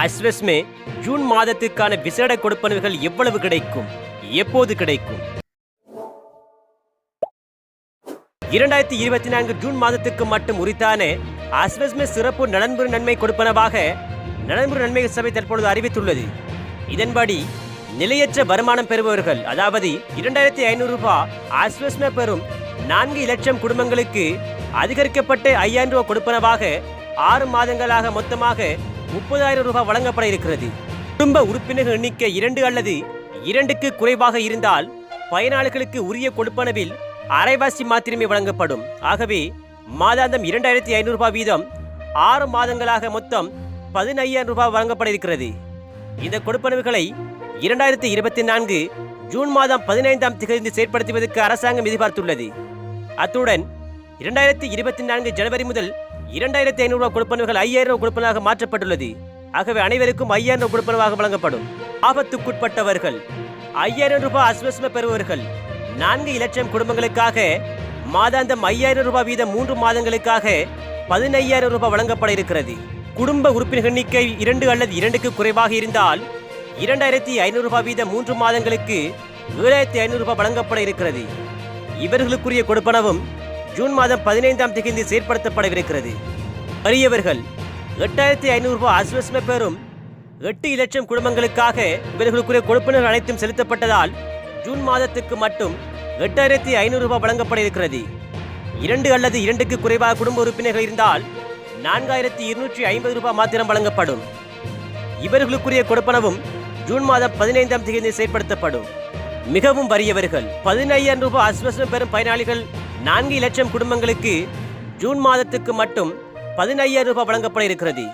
அஸ்வஸ்மே June மாதத்துக்கான விசேட கொடுப்பனவுகள் எவ்வளவு கிடைக்கும்? எப்போது கிடைக்கும்? இரண்டாயிரத்தி இருபத்தி நான்கு ஜூன் மாதத்துக்கு மட்டும் உரித்தான அஸ்வஸ்மே சிறப்பு நலன்புறு நன்மை கொடுப்பனவாக நலன்புறு நன்மை சபை தற்பொழுது அறிவித்துள்ளது. இதன்படி நிலையற்ற வருமானம் பெறுபவர்கள் அதாவது இரண்டாயிரத்தி ஐநூறு ரூபாய் அஸ்வஸ்மே பெறும் நான்கு லட்சம் குடும்பங்களுக்கு அதிகரிக்கப்பட்ட ஐயாயிரம் ரூபாய் கொடுப்பனவாக ஆறு மாதங்களாக மொத்தமாக முப்பதாயிரம் ரூபாய் வழங்கப்பட இருக்கிறது. குடும்ப உறுப்பினர்கள் எண்ணிக்கை இரண்டு அல்லது இரண்டுக்கு குறைவாக இருந்தால் பயனாளிகளுக்கு உரிய கொடுப்பனவில் அரைவாசி மாத்திரமே வழங்கப்படும். ஆகவே மாதாந்தம் இரண்டாயிரத்தி ஐநூறு ரூபாய் வீதம் ஆறு மாதங்களாக மொத்தம் பதினையாயிரம் ரூபாய் வழங்கப்பட இருக்கிறது. இந்த கொடுப்பனவுகளை இரண்டாயிரத்தி இருபத்தி நான்கு ஜூன் மாதம் பதினைந்தாம் தேதி செயற்படுத்துவதற்கு அரசாங்கம் எதிர்பார்த்துள்ளது. அத்துடன் இரண்டாயிரத்தி இருபத்தி நான்கு ஜனவரி முதல் இரண்டாயிரத்தி ஐநூறு ரூபாய் கொடுப்பனவுகள் ஐயாயிரம் ரூபாய் கொடுப்பனாக மாற்றப்பட்டுள்ளது. ஆகவே அனைவருக்கும் ஐயாயிரம் ரூபாய் கொடுப்பனவாக வழங்கப்படும். ஆபத்துக்குட்பட்டவர்கள் ஐயாயிரம் ரூபாய் அஸ்வஸ்ம பெறுபவர்கள் நான்கு இலட்சம் குடும்பங்களுக்காக மாதாந்தம் ஐயாயிரம் ரூபாய் வீதம் மூன்று மாதங்களுக்காக பதினையாயிரம் ரூபாய் வழங்கப்பட இருக்கிறது. குடும்ப உறுப்பினர் எண்ணிக்கை இரண்டு அல்லது இரண்டுக்கு குறைவாக இருந்தால் இரண்டாயிரத்தி ஐநூறு ரூபாய் வீதம் மூன்று மாதங்களுக்கு ஏழாயிரத்தி ஐநூறு ரூபாய் வழங்கப்பட இருக்கிறது. இவர்களுக்குரிய கொடுப்பனவும் ஜூன் மாதம் பதினைந்தாம் தேதி செயற்படுத்தப்படவிருக்கிறது. வறியவர்கள் எட்டாயிரத்தி ஐநூறு ரூபாய் அஸ்வஸ்ம பெறும் எட்டு இலட்சம் குடும்பங்களுக்காக இவர்களுக்குரிய கொடுப்பனர்கள் அனைத்தும் செலுத்தப்பட்டதால் ஜூன் மாதத்துக்கு மட்டும் எட்டாயிரத்தி ஐநூறு ரூபாய் வழங்கப்பட இருக்கிறது இரண்டு அல்லது இரண்டுக்கு குறைவாக குடும்ப உறுப்பினர்கள் இருந்தால் நான்காயிரத்தி இருநூற்றி ஐம்பது ரூபாய் மாத்திரம் வழங்கப்படும். இவர்களுக்குரிய கொடுப்பனவும் ஜூன் மாதம் பதினைந்தாம் தேதி செயற்படுத்தப்படும். மிகவும் வறியவர்கள் பதினையாயிரம் ரூபாய் அஸ்வசம் பெறும் பயனாளிகள் நான்கு லட்சம் குடும்பங்களுக்கு ஜூன் மாதத்துக்கு மட்டும் பதினையாயிரம் ரூபாய் வழங்கப்பட இருக்கிறது.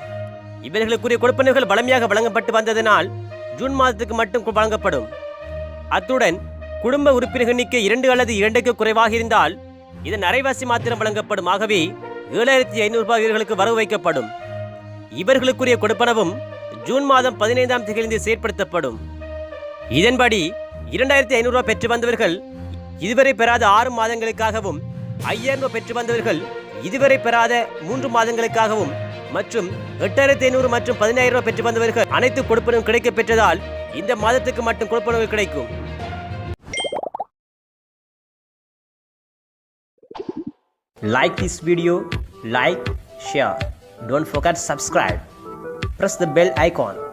இவர்களுக்குரிய கொடுப்பனவுகள் வளமையாக வழங்கப்பட்டு வந்ததனால் ஜூன் மாதத்துக்கு மட்டும் வழங்கப்படும். அத்துடன் குடும்ப உறுப்பினர் எண்ணிக்கை இரண்டு அல்லது இரண்டுக்கு குறைவாக இருந்தால் இதன் அரைவாசி மாத்திரம் வழங்கப்படும். ஆகவே ஏழாயிரத்தி ஐநூறு ரூபாய் இவர்களுக்கு வரவு வைக்கப்படும். இவர்களுக்குரிய கொடுப்பனவும் ஜூன் மாதம் பதினைந்தாம் தேதியிலிருந்து செயற்படுத்தப்படும். இதன்படி இரண்டாயிரத்தி ஐநூறு ரூபாய் பெற்று வந்தவர்கள் இதுவரை பெறாத ஆறு மாதங்களுக்காகவும் ஐயாயிரம் பெற்று வந்தவர்கள் இதுவரை பெறாத மூன்று மாதங்களுக்காகவும் மற்றும் எட்டாயிரத்தி ஐநூறு மற்றும் பதினாயிரம் ரூபாய் பெற்று வந்தவர்கள் அனைத்து கொடுப்பனவும் கிடைக்க பெற்றதால் இந்த மாதத்துக்கு மட்டும் கொடுப்பனவு கிடைக்கும். Like this video like share. Don't forget subscribe. Press the bell icon.